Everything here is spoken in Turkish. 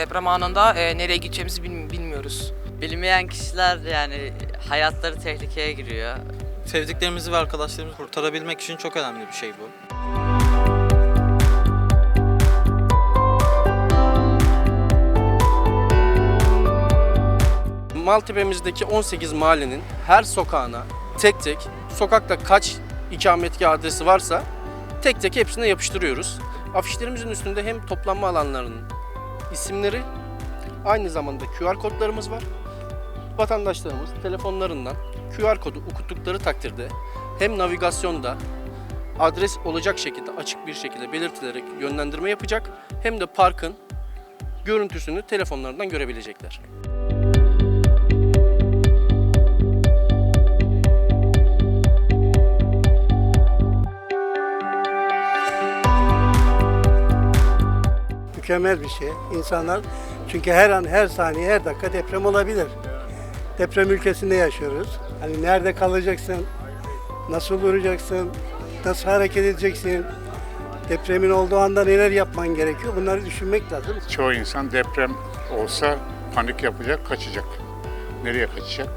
deprem anında e, nereye gideceğimizi bilmi- bilmiyoruz. Bilmeyen kişiler yani hayatları tehlikeye giriyor. Sevdiklerimizi ve arkadaşlarımızı kurtarabilmek için çok önemli bir şey bu. Maltepe'mizdeki 18 mahallenin her sokağına tek tek sokakta kaç ikametgah adresi varsa tek tek hepsine yapıştırıyoruz. Afişlerimizin üstünde hem toplanma alanlarının isimleri aynı zamanda QR kodlarımız var. Vatandaşlarımız telefonlarından QR kodu okuttukları takdirde hem navigasyonda adres olacak şekilde açık bir şekilde belirtilerek yönlendirme yapacak hem de parkın görüntüsünü telefonlarından görebilecekler. Mükemmel bir şey. İnsanlar çünkü her an, her saniye, her dakika deprem olabilir. Deprem ülkesinde yaşıyoruz. Hani nerede kalacaksın, nasıl duracaksın, nasıl hareket edeceksin, depremin olduğu anda neler yapman gerekiyor bunları düşünmek lazım. Çoğu insan deprem olsa panik yapacak, kaçacak. Nereye kaçacak?